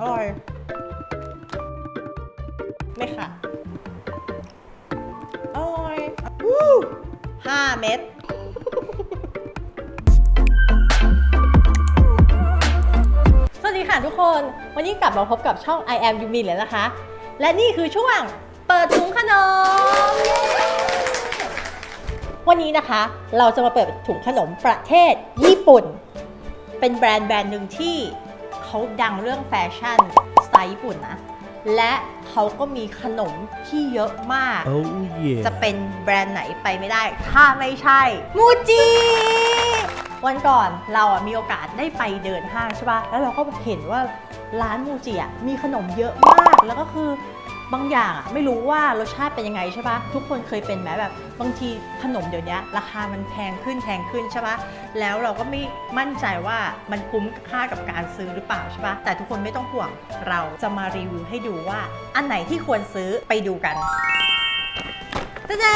อร่อย ไม่ค่ะ อร่อยวู้ห้าเม็ดสวัสดีค่ะทุกคน วันนี้กลับมาพบกับช่อง I am Yumi แล้วนะคะ และนี่คือช่วงเปิดถุงขนม วันนี้นะคะ เราจะมาเปิดถุงขนมประเทศญี่ปุ่น เป็นแบรนด์แบรนด์หนึ่งที่ เขาดังเรื่องแฟชั่นสไตล์ญี่ปุ่นนะ และเขาก็มีขนมที่เยอะมาก Oh yeah. จะเป็นแบรนด์ไหนไปไม่ได้ ถ้าไม่ใช่ มูจิ วันก่อนเราอะมีโอกาสได้ไปเดินห้างใช่ป่ะ แล้วเราก็เห็นว่าร้านมูจิอะมีขนมเยอะมาก แล้วก็คือ บางอย่างอะไม่รู้ว่ารสชาติเป็นยังไงใช่ปะทุกคนเคยเป็นไหมแบบบางทีขนมเดี๋ยวนี้ราคามันแพงขึ้นแพงขึ้นใช่ปะแล้วเราก็ไม่มั่นใจว่ามันคุ้มค่ากับการซื้อหรือเปล่าใช่ปะแต่ทุกคนไม่ต้องห่วงเราจะมารีวิวให้ดูว่า อันไหนที่ควรซื้อไปดูกันตะแด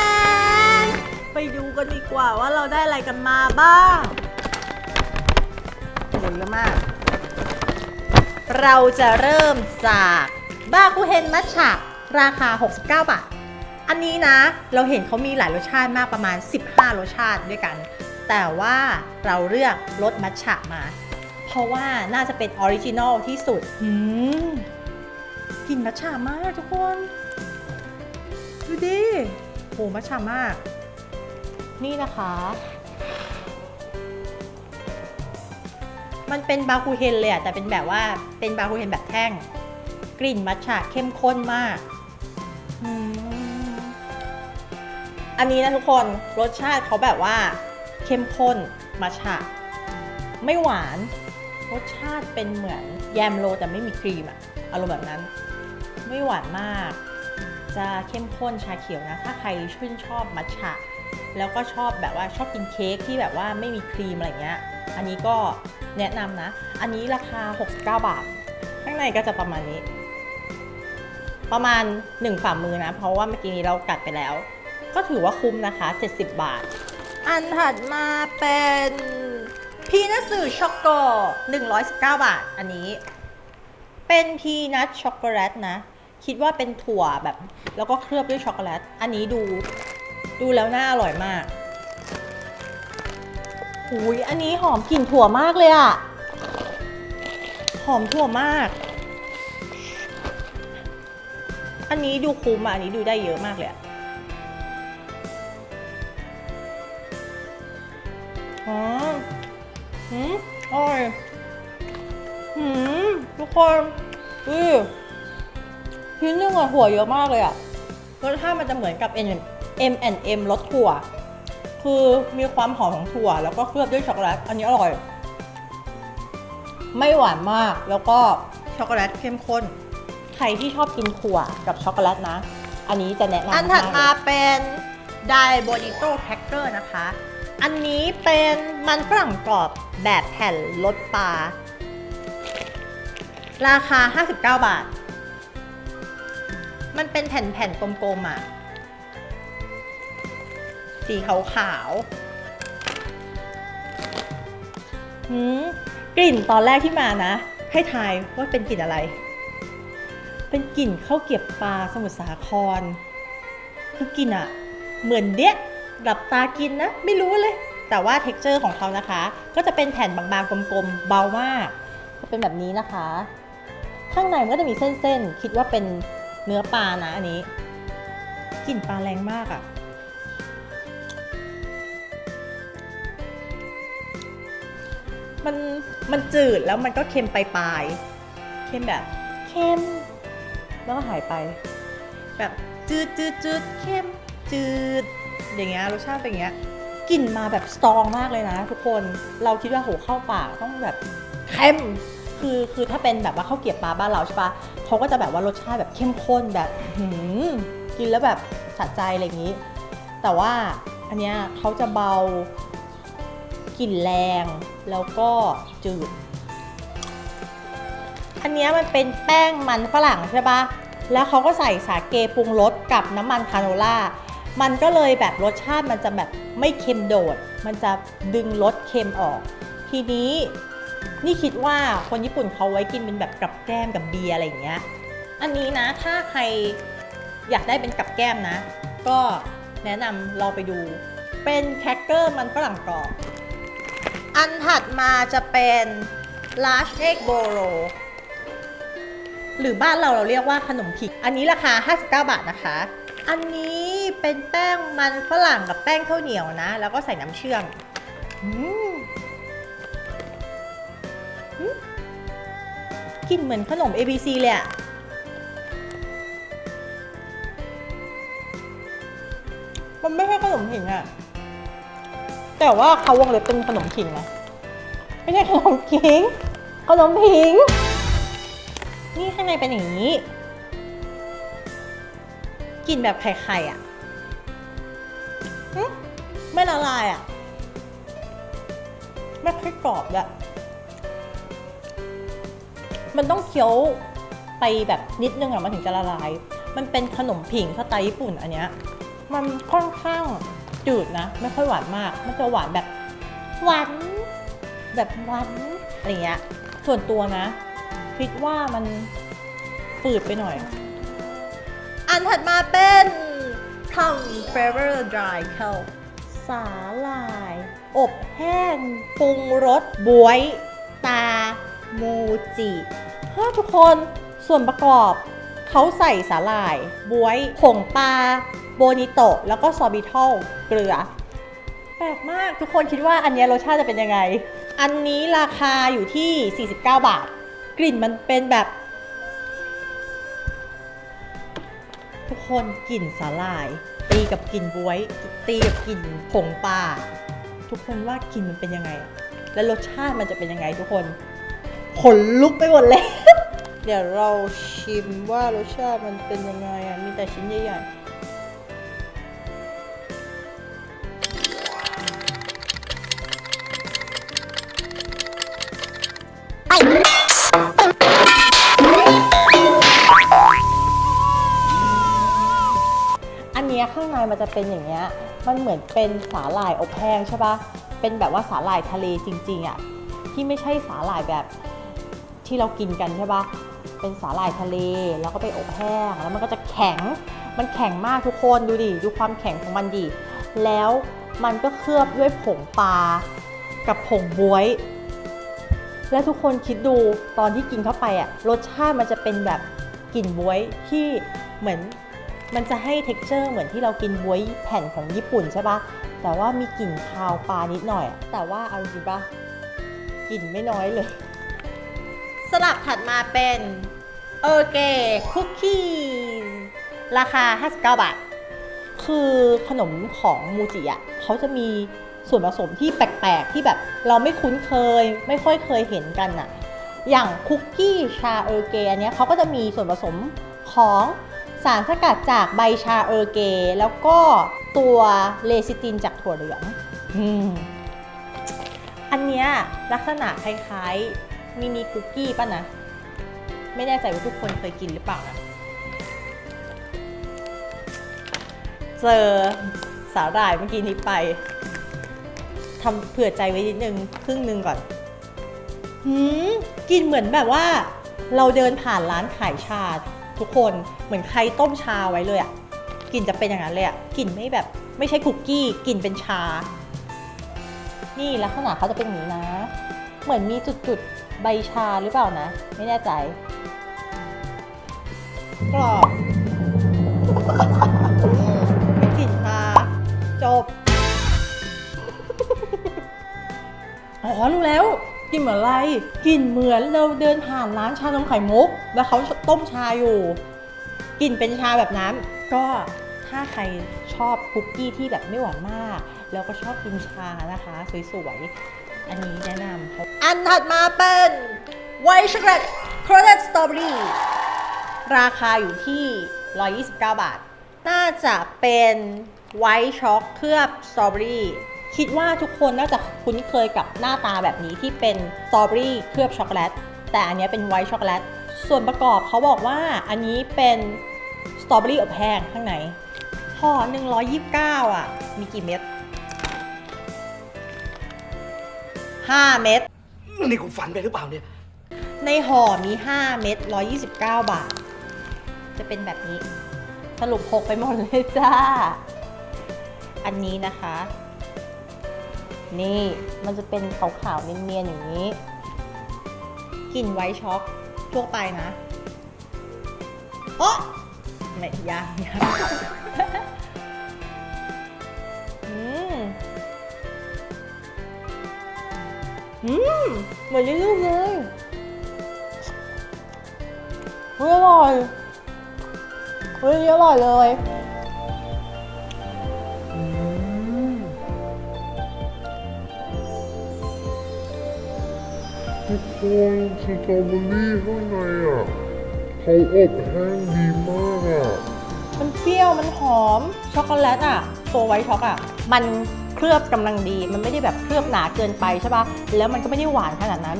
นไปดูกันดีกว่าว่าเราได้อะไรกันมาบ้างโหเยอะมาก เราจะเริ่มจาก บาคูเฮนมัทฉะราคา 69 บาท อันนี้นะ เราเห็นเขามีหลายรสชาติมากประมาณ 15 รสชาติด้วยกัน แต่ว่าเราเลือกรสมัทฉะมา เพราะว่าน่าจะเป็นออริจินอลที่สุดหืมกลิ่นมัทฉะมากทุกคน ดูดิโหมัชฉามาก นี่นะคะ มันเป็นบาคูเฮนเลยอะแต่เป็นแบบว่าเป็นบาคูเฮนแบบแท่ง กลิ่นมัทฉะเข้มข้นมาก อันนี้นะทุกคนรสชาติเขาแบบว่า เข้มข้นมัทฉะ ไม่หวาน รสชาติเป็นเหมือนแยมโรแต่ไม่มีครีมอะอารมณ์แบบนั้น ไม่หวานมาก จะเข้มข้นชาเขียวนะ ถ้าใครชื่นชอบมัทฉะ แล้วก็ชอบแบบว่าชอบกินเค้กที่แบบว่าไม่มีครีมอะไรเงี้ย อันนี้ก็แนะนำนะ อันนี้ราคา 69 บาท ข้างในก็จะประมาณนี้ ประมาณ 1 ฝ่ามือนะ เพราะว่าเมื่อกี้นี้เรากัดไปแล้ว ก็ถือว่าคุ้มนะคะ 70 บาท อันถัดมาเป็นพีนัทสึช็อกโก119 บาท อันนี้ เป็นพีนัทช็อกโกแลตนะ คิดว่าเป็นถั่วแบบ แล้วก็เคลือบด้วยช็อกโกแลต อันนี้ดู ดูแล้วน่าอร่อยมากหุยอันนี้หอมกลิ่นถั่วมากเลยอะหอมถั่วมาก อันนี้ดูคุ้มอะอันนี้ดูได้เยอะมากเลยอะอ๋อหืมอร่อยหืมทุกคนอือชิ้นหนึงอะถั่วเยอะมากเลยอะรสชาติมันจะเหมือนกับ M M M รสถั่ว คือมีความหอมของถั่ว แล้วก็เคลือบด้วยช็อกโกแลต อันนี้อร่อย ไม่หวานมาก แล้วก็ช็อกโกแลตเข้มข้น ใครที่ชอบกินถั่วกับช็อกโกแลตนะ อันนี้จะแนะนำอันถัดมาเป็นไดโบดิโต้แคคเกอร์นะคะ อันนี้เป็นมันฝรั่งกรอบแบบแผ่นรสปลา ราคา 59 บาท มันเป็นแผ่นๆกลมๆอะ สีขาวๆหืมกลิ่นตอนแรกที่มานะ ให้ทายว่าเป็นกลิ่นอะไร เป็นกลิ่นข้าวเกรียบปลาสมุทรสาคร คือกลิ่นอะเหมือนเดี้ยหลับตากินนะ ไม่รู้เลย แต่ว่าเท็กเจอร์ของเขานะคะ ก็จะเป็นแผ่นบางๆกลมๆเบามากจะเป็นแบบนี้นะคะ ข้างในมันก็จะมีเส้นๆ คิดว่าเป็นเนื้อปลานะอันนี้กลิ่นปลาแรงมากอะ่ะมันมันจืดแล้วมันก็เค็มปลายๆเค็มแบบ เค็ม แล้วก็หายไป แบบจืดจืดจืดเค็มจืด อย่างเงี้ยรสชาติเป็นอย่างเงี้ยกลิ่นมาแบบสตรองมากเลยนะ ทุกคนเราคิดว่าโหเข้าปากต้องแบบเค็มคือคือถ้าเป็นแบบว่าข้าวเกรียบปลาบ้านเราใช่ปะเขาก็จะแบบว่ารสชาติแบบเข้มข้นแบบหืมกินแล้วแบบสะใจอะไรอย่างนี้ แต่ว่าอันเนี้ยเขาจะเบากลิ่นแรงแล้วก็จืด อันนี้มันเป็นแป้งมันฝรั่งใช่ปะแล้วเขาก็ใส่สาเกปรุงรสกับน้ำมันคาโนล่า มันก็เลยแบบรสชาติมันจะแบบไม่เค็มโดด มันจะดึงรสเค็มออก ทีนี้นี่คิดว่าคนญี่ปุ่นเขาไว้กินเป็นแบบกับแก้มกับเบียร์อะไรอย่างเงี้ย อันนี้นะถ้าใครอยากได้เป็นกับแก้มนะ ก็แนะนำเราไปดู เป็นแครเกอร์มันฝรั่งกรอบ อันถัดมาจะเป็น large egg boro หรือบ้านเราเราเรียกว่าขนมผิก อันนี้ราคา 59 บาทนะคะ อันนี้เป็นแป้งมันฝรั่งกับแป้งข้าวเหนียวนะ แล้วก็ใส่น้ำเชื่อมกลินเหมือนขนม ABC เลยอะมันไม่ใช่ขนมผิงอะแต่ว่าเขาวงเล็บเป็นขนมผิงนะ ไม่ใช่ขนมขิง ขนมผิง นี่ข้างในเป็นอย่างนี้กลิ่นแบบไข่ๆอะไม่ละลายอะ ไม่ค่อยกรอบด้วยมันต้องเคี้ยวไปแบบนิดนึงอะมันถึงจะละลาย มันเป็นขนมผิงสไตล์ญี่ปุ่นอันเนี้ย มันค่อนข้างจืดนะ ไม่ค่อยหวานมาก มันจะหวานแบบหวานแบบหวานอะไรเงี้ย ส่วนตัวนะ คิดว่ามันฝืดไปหน่อย อันถัดมาเป็นทำ Forever Dry Cow สาหร่าย อบแห้ง ปรุงรสบวย ตา มูจิเฮ้ยทุกคนส่วนประกอบ เขาใส่สาหร่าย บวยผงปลา โบนิโตะ แล้วก็ซอบิทอลเกลือ แปลกมากทุกคนคิดว่าอันเนี้ยรสชาติจะเป็นยังไง อันนี้ราคาอยู่ที่ 49 บาท กลิ่นมันเป็นแบบ ทุกคนกลิ่นสาหร่าย ตีกับกลิ่นบวย ตีกับกลิ่นผงปลาทุกคนว่ากลิ่นมันเป็นยังไง และรสชาติมันจะเป็นยังไงทุกคนขนลุกไปหมดเลย เดี๋ยวเราชิมว่ารสชาติมันเป็นยังไงอะมีแต่ชิ้นใหญ่ๆ มันจะเป็นอย่างเงี้ย มันเหมือนเป็นสาหร่ายอบแห้งใช่ปะเป็นแบบว่าสาหร่ายทะเลจริงๆอะ่ะ ที่ไม่ใช่สาหร่ายแบบที่เรากินกันใช่ปะเป็นสาหร่ายทะเลแล้วก็ไปอบแห้ง แล้วมันก็จะแข็ง มันแข็งมากทุกคนดูดิ ดูความแข็งของมันดิ แล้วมันก็เคลือบด้วยผงปลากับผงบวย และทุกคนคิดดูตอนที่กินเข้าไปอะรสชาติมันจะเป็นแบบกลิ่นบวยที่เหมือน มันจะให้ t e x t อร์เหมือนที่เรากินบวยแผ่นของญี่ปุ่นใช่ปะแต่ว่ามีกลิ่นคาวปลานิดหน่อยอะแต่ว่าเอาจริงๆปะกลิ่นไม่น้อยเลย สลับถัดมาเป็นเออเกคุกกี้ราคา 59 บาท คือขนมของมูจิอะเขาจะมีส่วนผสมที่แปลก ๆ ที่แบบเราไม่คุ้นเคยไม่ค่อยเคยเห็นกันอะ อย่างคุกกี้ชาเออร์เกอันเนี้ยเขาก็จะมีส่วนผสมของ สารสกัดจากใบชาเออร์เก แล้วก็ตัวเลซิตินจากถั่วเหลืองอืมอันเนี้ยลักษณะคล้ายๆมินิคุกกี้ป่ะนะ ไม่แน่ใจว่าทุกคนเคยกินหรือเปล่านะเจอสาหร่ายเมื่อกี้นี้ไปทำเผื่อใจไว้นิดนึงครึ่งหนึงก่อนหืมกลินเหมือนแบบว่า เราเดินผ่านร้านขายชา ทุกคนเหมือนใครต้มชาไว้เลยอะกลิ่นจะเป็นอย่างนั้นเลยอะกลิ่นไม่แบบไม่ใช่คุกกี้กลิ่นเป็นชา นี่ลักษณะเขาจะเป็นอย่างนี้นะ เหมือนมีจุดๆใบชาหรือเปล่านะ ไม่แน่ใจ กรอบกลิ่นชาจบ อ๋อรู้แล้ว ลินเหมือนอะไรกลิ่นเหมือนเราเดินผ่านร้านชานมไข่มุก แล้วเขาต้มชาอยู่กลิ่นเป็นชาแบบนั้น ก็ถ้าใครชอบคุกกี้ที่แบบไม่หวานมาก แล้วก็ชอบกินชานะคะสวยๆอันนี้แนะนำอันถัดมาเป็นไวท์ช็อกโกแลตโครเนตสตรอเบอรี่ราคาอยู่ที่ 129 บาท น่าจะเป็นไวท์ช็อกเคลือบสตรอเบอรี่ คิดว่าทุกคนน่าจะคุ้นเคยกับหน้าตาแบบนี้ที่เป็นสตรอเบอรี่เคลือบช็อกโกแลต แต่อันเนี้ยเป็นไวท์ช็อกโกแลต ส่วนประกอบเขาบอกว่าอันนี้เป็นสตรอเบอรี่อบแห้งข้างในห่อ129 อะ มีกี่เม็ด 5 เม็ด นี่กูฝันไปหรือเปล่าเนี่ย ในห่อมี 5 เม็ด 129 บาท จะเป็นแบบนี้ สรุปหกไปหมดเลยจ้า อันนี้นะคะ นี่มันจะเป็นขาวๆเนียนๆอย่างนี้กลิ่นไวท์ช็อกทั่วไปนะโอ๊ะไม่ยังยังอืมอืมเหมือนยี่ลูกเลยเฮ้ยอร่อยเฮ้ยอร่อยเลย ทุกคนสตรอเบอรี่ข้างในอะเขาอบแห้งดีมากอะ มันเปรี้ยว มันหอม ช็อกโกแลตอะ ตัวไวท์ช็อกอะ มันเคลือบกำลังดี มันไม่ได้แบบเคลือบหนาเกินไปใช่ปะแล้วมันก็ไม่ได้หวานขนาดนั้น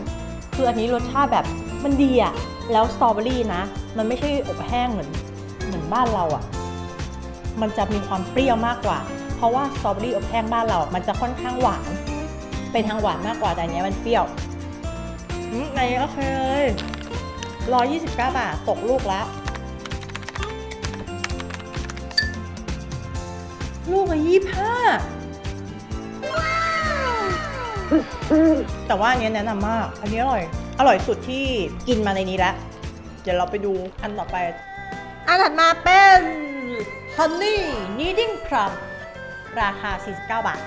คืออันนี้รสชาติแบบมันดีอะ แล้วสตรอเบอรี่นะ มันไม่ใช่อบแห้งเหมือนเหมือนบ้านเราอะ มันจะมีความเปรี้ยวมากกว่า เพราะว่าสตรอเบอรี่อบแห้งบ้านเรา มันจะค่อนข้างหวาน เป็นทางหวานมากกว่าแต่อันเนี้ยมันเปรี้ยว อืมอันนี้โอเคเลย129บาท ตกลูกแล้วลูกละยี่ห้าแต่ว่าอันเนี้ยแนะนำมาก อันนี้อร่อย อร่อยสุดที่กินมาในนี้แล้ว เดี๋ยวเราไปดูอันต่อไป อันถัดมาเป็น Honey Kneading Crumb ราคา 49 บาท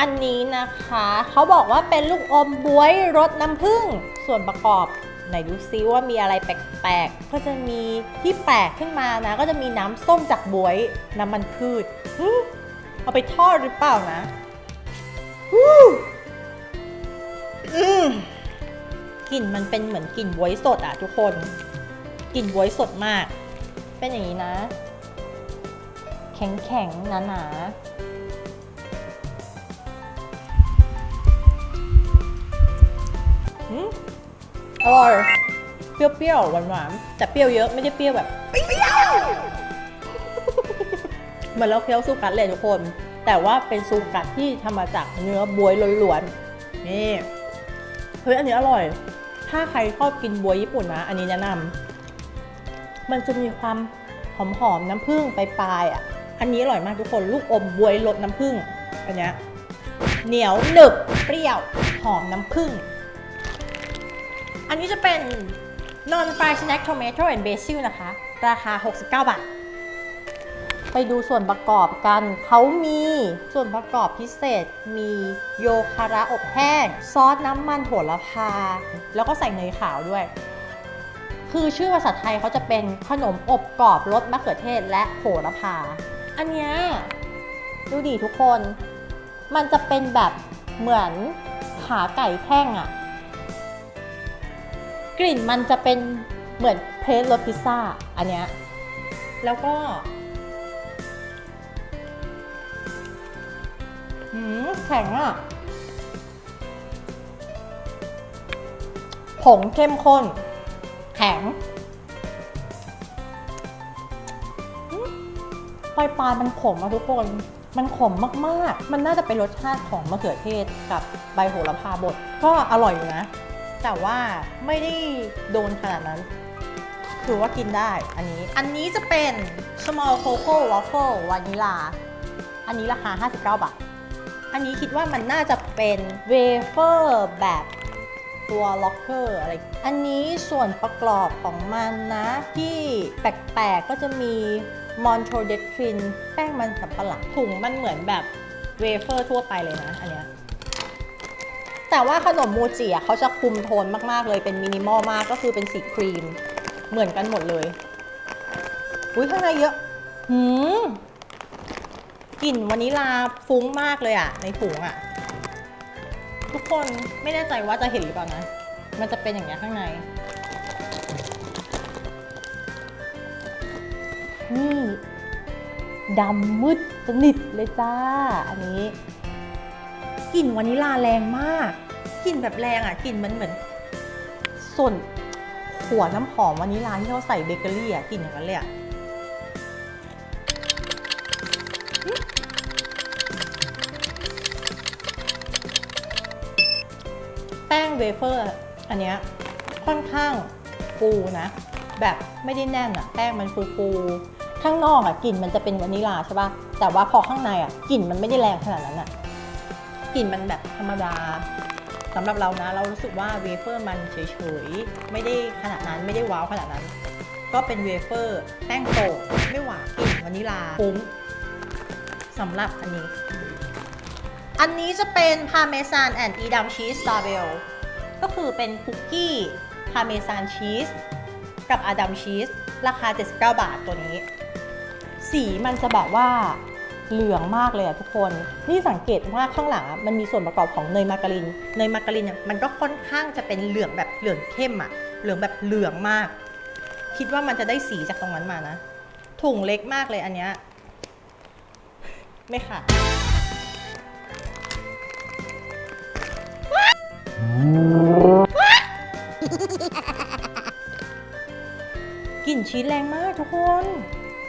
อันนี้นะคะเขาบอกว่าเป็นลูกอมบวยรสน้ำผึ้งส่วนประกอบไหนดูซิว่ามีอะไรแปลกๆ ก็จะมีที่แปลกขึ้นมานะ ก็จะมีน้ำส้มจากบวยน้ำมันพืชเอาไปทอดหรือเปล่านะอืมกลิ่นมันเป็นเหมือนกลิ่นบวยสดอะทุกคนกลิ่นบวยสดมาก เป็นอย่างนี้นะ แข็งๆหนาๆ อร่อย เปรี้ยวๆ หวานๆ แต่เปรี้ยวเยอะไม่ได้เปรี้ยวแบบเปรี้ยวเหมือนเราเคี้ยวซูกัดเลยทุกคน แต่ว่าเป็นซูกัดที่ทำมาจากเนื้อบวยล้วนๆ นี่ เฮ้ยอันนี้อร่อย ถ้าใครชอบกินบวยญี่ปุ่นนะ อันนี้แนะนำ มันจะมีความหอมๆ น้ำผึ้งปลายๆอะ อันนี้อร่อยมากทุกคน ลูกอมบวยรสน้ำผึ้ง อันเนี้ยเหนียวหนึบเปรี้ยวหอมน้ำผึ้ง อันนี้จะเป็น non fried snack tomato and basil นะคะ ราคา 69 บาท ไปดูส่วนประกอบกัน เขามีส่วนประกอบพิเศษ มีโยคาระอบแห้ง ซอสน้ำมันโหระพา แล้วก็ใส่เนยขาวด้วย คือชื่อภาษาไทยเขาจะเป็นขนมอบกรอบรสมะเขือเทศและโหระพา อันเนี้ยดูดิทุกคน มันจะเป็นแบบเหมือนขาไก่แท่งอะ กลิ่นมันจะเป็นเหมือนเพรสรสพิซซ่าอันเนี้ยแล้วก็หืมแข็งอะ ผงเข้มข้น แข็งปลายปลายมันขมอะทุกคน มันขมมาก ๆ มันน่าจะเป็นรสชาติของมะเขือเทศกับใบโหระพาบด ก็อร่อยอยู่นะ แต่ว่าไม่ได้โดนขนาดนั้น ถือว่ากินได้อันนี้ อันนี้จะเป็น small cocoa waffle วานิลาอันนี้ราคา 59 บาท อันนี้คิดว่ามันน่าจะเป็นเวเฟอร์แบบตัวล็อกเกอร์อะไร อันนี้ส่วนประกอบของมันนะ ที่แปลกๆก็จะมีมอนโทรเดทรินแป้งมันสับปะหลังถุงมันเหมือนแบบเวเฟอร์ทั่วไปเลยนะ อันเนี้ย แต่ว่าขนมมูจิอะเขาจะคุมโทนมากๆเลยเป็นมินิมอลมากก็คือเป็นสีครีม เหมือนกันหมดเลย อุ้ยข้างในเยอะหืมกลิ่นวานิลาฟุ้งมากเลยอะ ในถุงอะ ทุกคนไม่แน่ใจว่าจะเห็นหรือเปล่านะ มันจะเป็นอย่างนี้ข้างในนี่ดำมืดสนิทเลยจ้า อันนี้ กลิ่นวานิลาแรงมากกลิ่นแบบแรงอะกลิ่นมันเหมือนส่วนหัวน้ำหอมวานิลาที่เขาใส่เบเกอรี่อะกลิ่นอย่างนั้นเลยอะแป้งเวเฟอร์อันเนี้ยค่อนข้างฟูนะ แบบไม่ได้แน่นอะ แป้งมันฟูฟูๆข้างนอกอะกลิ่นมันจะเป็นวานิลาใช่ปะแต่ว่าพอข้างในอะกลิ่นมันไม่ได้แรงขนาดนั้นอะ กลิ่นมันแบบธรรมดาสำหรับเรานะ เรารู้สึกว่าเวเฟอร์มันเฉยๆ ไม่ได้ขนาดนั้นไม่ได้ว้าวขนาดนั้น ก็เป็นเวเฟอร์แป้งโป่งไม่หวานกลิ่นวานิลาฟุ้งสำหรับอันนี้ อันนี้จะเป็นพาเมซานแอนด์อีดัมชีสสตาเบลก็คือเป็นคุกกี้พาเมซานชีสกับอาดัมชีสราคา 79 บาทตัวนี้ สีมันจะแบบว่า เหลืองมากเลยอะทุกคน นี่สังเกตว่าข้างหลังมันมีส่วนประกอบของเนยมาการิน เนยมาการินเนี่ยมันก็ค่อนข้างจะเป็นเหลืองแบบเหลืองเข้มอะเหลืองแบบเหลืองมาก คิดว่ามันจะได้สีจากตรงนั้นมานะ ถุงเล็กมากเลยอันเนี้ยไม่ค่ะกลิ่นชีสแรงมากทุกคน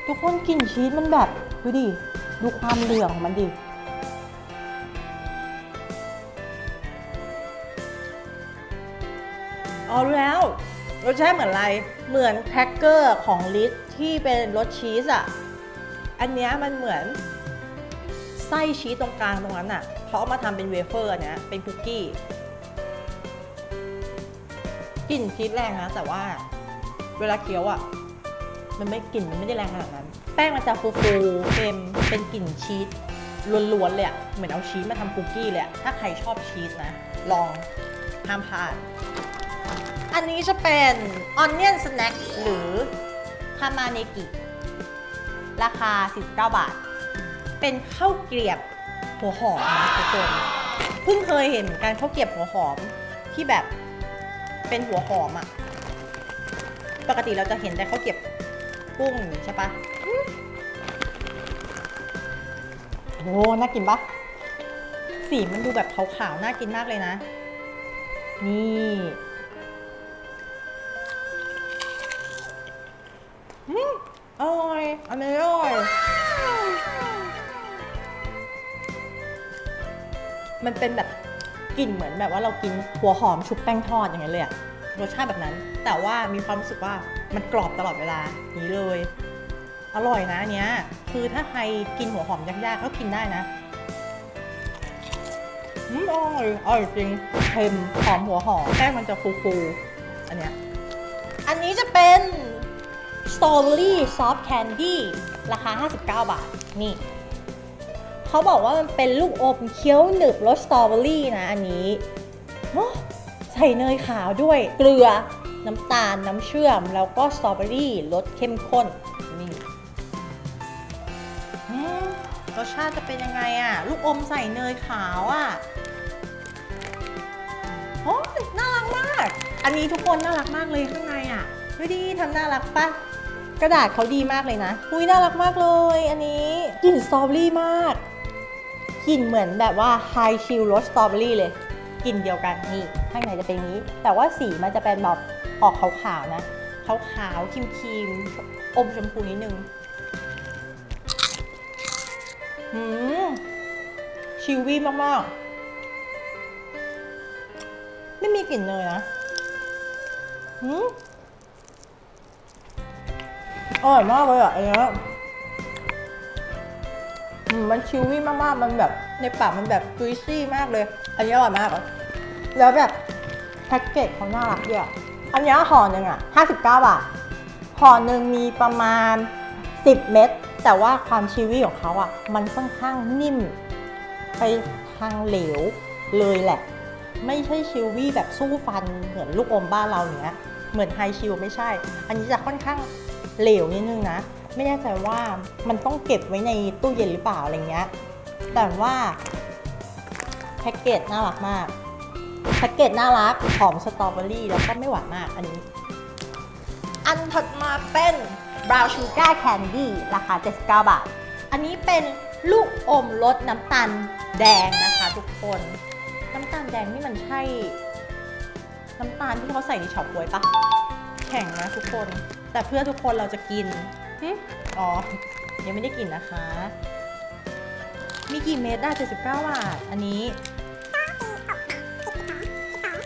ทุกคนกลิ่นชีสมันแบบดูดิ ดูความเหลืองของมันดิเอารู้แล้วรสชาติเหมือนอะไร เหมือนแครกเกอร์ของลิสที่เป็นรสชีสอะ อันเนี้ยมันเหมือนไส้ชีสตรงกลางตรงนั้นอะเขาเอามาทำเป็นเวเฟอร์นเนี้ยเป็นคุกกี้กลิ่นชีสแรงนะแต่ว่าเวลาเคี้ยวอะ มันไม่กลิ่นมันไม่ได้แรงขนาดนั้น แป้งมันจะฟูฟูๆเค็มเป็นกลิ่นชีสล้วนๆเลยอะเหมือนเอาชีสมาทำคุกกี้เลยอะถ้าใครชอบชีสนะ ลองห้ามพลาด อันนี้จะเป็น Onion Snack หรือฮามาเนกิ ราคา 49 บาท เป็นข้าวเกรียบหัวหอมนะทุกคน เพิ่งเคยเห็นกันข้าวเกรียบหัวหอมที่แบบเป็นหัวหอมอะปกติเราจะเห็นแต่ข้าวเกรียบกุ้งใช่ปะ โอ้น่ากินปะสีมันดูแบบขาวๆ น่ากินมากเลยนะ นี่ อืมอร่อย อันนี้อร่อย มันเป็นแบบกลิ่นเหมือนแบบว่าเรากินหัวหอมชุบแป้งทอดอย่างเงี้ยเลยอะรสชาติแบบนั้น แต่ว่ามีความรู้สึกว่ามันกรอบตลอดเวลานี้เลย อร่อยนะเนี้ย คือถ้าใครกินหัวหอมยากๆก็กินได้นะอืมอร่อยอร่อยจริงเค็มหอมหัวหอมแป้งมันจะฟูๆอันเนี้ยอันนี้จะเป็นสตรอเบอรี่ซอฟต์แคนดี้ราคา 59 บาท นี่เขาบอกว่ามันเป็นลูกอมเคี้ยวหนึบรสสตรอเบอรี่นะอันนี้ใส่เนยขาวด้วย เกลือ น้ำตาล น้ำเชื่อม แล้วก็สตรอเบอรี่รสเข้มข้น รสชาติจะเป็นยังไงอะลูกอมใส่เนยขาวอะโอ้ยน่ารักมาก อันนี้ทุกคนน่ารักมากเลยข้างในอะดูดิทำน่ารักปะกระดาษเขาดีมากเลยนะอุ้ยน่ารักมากเลย อันนี้กลิ่นสตรอเบอรี่มากกลิ่นเหมือนแบบว่าไฮชิลรสสตรอเบอรี่เลยกลิ่นเดียวกันนี่ข้างในจะเป็นอย่างนี้ แต่ว่าสีมันจะเป็นแบบออกขาวๆนะขาวๆครีมๆอมชมพูนิดนึง หืมชิลวี่มาก ๆ ไม่มีกลิ่นเนยนะหืมอร่อยมากเลยอะอันเนี้ยอืมมันชิววี่มาก ๆ มันแบบ ในปากมันแบบจุยซี่มากเลย อันนี้อร่อยมากอะแล้วแบบแพ็กเกจเขาน่ารักด้วยอะอันนี้ห่อหนึ่งอะ 59 บาท ห่อหนึ่งมีประมาณ 10 เม็ด แต่ว่าความชิววี่ของเขาอะมันค่อนข้างนิ่ม ไปทางเหลวเลยแหละ ไม่ใช่ชิววี่แบบสู้ฟันเหมือนลูกอมบ้านเราเงี้ยเหมือนไฮชิลไม่ใช่ อันนี้จะค่อนข้างเหลวนิดนึงนะ ไม่แน่ใจว่ามันต้องเก็บไว้ในตู้เย็นหรือเปล่าอะไรเงี้ย แต่ว่าแพ็กเกจน่ารักมาก แพ็กเกจน่ารักหอมสตรอเบอรี่แล้วก็ไม่หวานมากอันนี้ อันถัดมาเป็น Brown Sugar Candy ราคา 79 บาท อันนี้เป็นลูกอมรสน้ำตาลแดงนะคะทุกคน น้ำตาลแดงนี่มันใช่ น้ำตาลที่เขาใส่ในเฉาก๊วยปะแข็งนะทุกคน แต่เพื่อทุกคนเราจะกินอ๋อ ยังไม่ได้กินนะคะ มีกี่เม็ดได้79 บาท อันนี้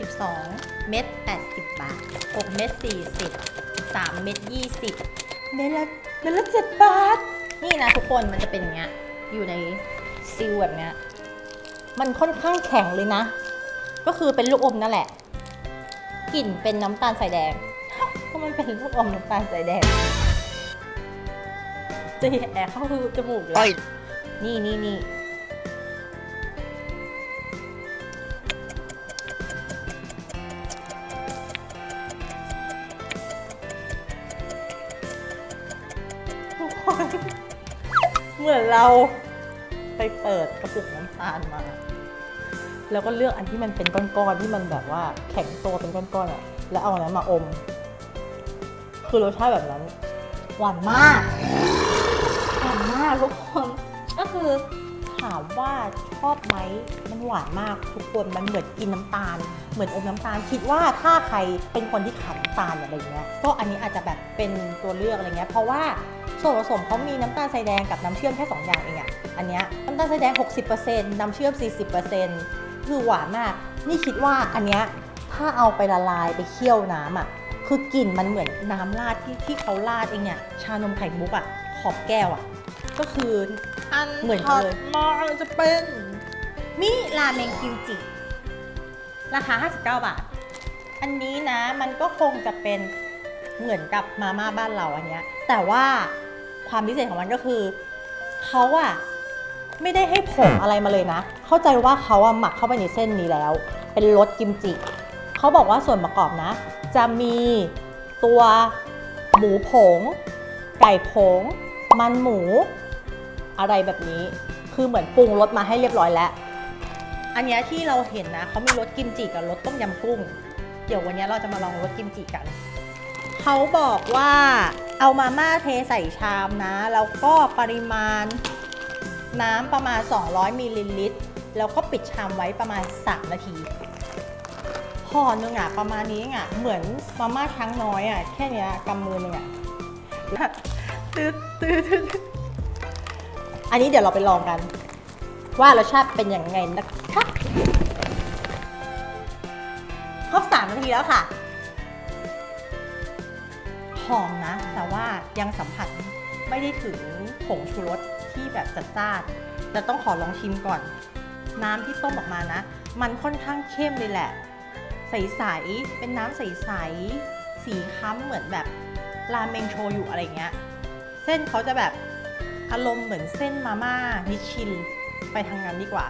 12 เม็ด80 บาท 6 เม็ด40 3 เม็ด20 เม็ดละเม็ดละ7บาท นี่นะทุกคนมันจะเป็นอย่างเงี้ย อยู่ในซิลแบบเนี้ย มันค่อนข้างแข็งเลยนะ ก็คือเป็นลูกอมนั่นแหละ กลิ่นเป็นน้ำตาลใส่แดง ก็มันเป็นลูกอมน้ำตาลใส่แดง จะแอบเข้าคือจมูกเลยนี่นี่นี่ มือนเราไปเปิดกระปุกน้ำตาลมา แล้วก็เลือกอันที่มันเป็นก้อนๆที่มันแบบว่าแข็งตัวเป็นก้อนๆอะ แล้วเอาอันนั้นมาอม คือรสชาติแบบนั้น หวานมาก หวานมากทุกคน ก็คือถามว่าชอบไหมมันหวานมากทุกคนมันเหมือนกินน้ำตาล เหมือนอมน้ำตาล คิดว่าถ้าใครเป็นคนที่ขาดน้ำตาลอะไรเงี้ยก็อันนี้อาจจะแบบเป็นตัวเลือกอะไรเงี้ยเพราะว่า ส่วนผสมเขามีน้ำตาลทรายแดงกับน้ำเชื่อมแค่ 2 อย่างเองอะอันเนี้ยน้ำตาลทรายแดง 60%น้ำเชื่อม 40%คือหวานมาก นี่คิดว่าอันเนี้ยถ้าเอาไปละลายไปเคี่ยวน้ำอะคือกลิ่นมันเหมือนน้ำราดที่ที่เขาราดเองเนี่ยชานมไข่มุกอะขอบแก้วอะก็คืออันเหมือนกันเลยถัดมาจะเป็นมิราเมงกิมจิ ราคา 59 บาท อันนี้นะมันก็คงจะเป็นเหมือนกับมาม่าบ้านเราอันเนี้ย แต่ว่า ความพิเศษของมันก็คือเขาอะไม่ได้ให้ผงอะไรมาเลยนะ เข้าใจว่าเขาอะหมักเข้าไปในเส้นนี้แล้ว เป็นรสกิมจิเขาบอกว่าส่วนประกอบนะ จะมีตัวหมูผง ไก่ผง มันหมู อะไรแบบนี้ คือเหมือนปรุงรสมาให้เรียบร้อยแล้ว อันเนี้ยที่เราเห็นนะเขามีรสกิมจิกับรสต้มยำกุ้ง เดี๋ยววันเนี้ยเราจะมาลองรสกิมจิกัน เขาบอกว่า เอามาม่าเทใส่ชามนะ แล้วก็ปริมาณน้ำประมาณ 200มิลลิลิตร แล้วก็ปิดชามไว้ประมาณ 3 นาทีห่อหนึงอะประมาณนี้อะ เหมือนมาม่าช้างน้อยอะ แค่นี้กำมือหนึงอะตืดตืดตืดอันนี้เดี๋ยวเราไปลองกัน ว่ารสชาติเป็นยังไงนะคะครบสามนาทีแล้วค่ะ หอมนะ แต่ว่ายังสัมผัสไม่ได้ถึงผงชูรสที่แบบจัดจ้านแต่ต้องขอลองชิมก่อน น้ำที่ต้มออกมานะ มันค่อนข้างเข้มเลยแหละ ใสๆเป็นน้ำใสๆสีค้ำเหมือนแบบราเมงโชยุอะไรเงี้ย เส้นเขาจะแบบอารมณ์เหมือนเส้นมาม่านิชชินไปทางนั้นดีกว่า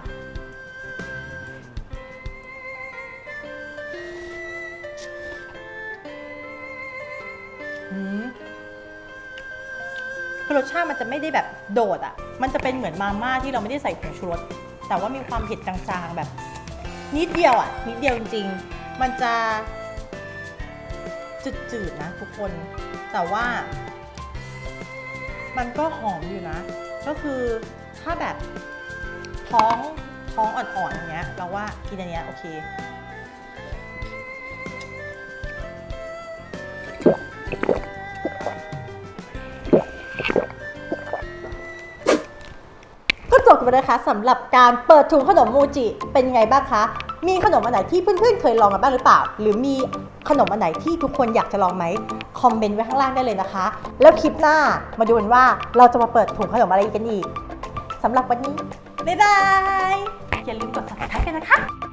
คือรสชาติมันจะไม่ได้แบบโดดอะ่ะ มันจะเป็นเหมือนมาม่าที่เราไม่ได้ใส่ผงชูรส แต่ว่ามีความเผ็ดจางๆแบบ นิดเดียวอะ่ะ นิดเดียวจริงๆ มันจะจืดๆนะทุกคน แต่ว่า มันก็หอมอยู่นะ ก็คือถ้าแบบท้องท้องอ่อนๆอย่างเงี้ยเราว่ากินอันเนี้ยโอเค ไปนะคะสำหรับการเปิดถุงขนมมูจิเป็นยังไงบ้างคะ มีขนมอันไหนที่เพื่อนๆ เคยลองกันบ้างหรือเปล่า หรือมีขนมอันไหนที่ทุกคนอยากจะลองไหมคอมเมนต์ไว้ข้างล่างได้เลยนะคะ แล้วคลิปหน้ามาดูกันว่าเราจะมาเปิดถุงขนมอะไรกันอีกสำหรับวันนี้บ๊ายบายอย่าลืมกด subscribe กันนะคะ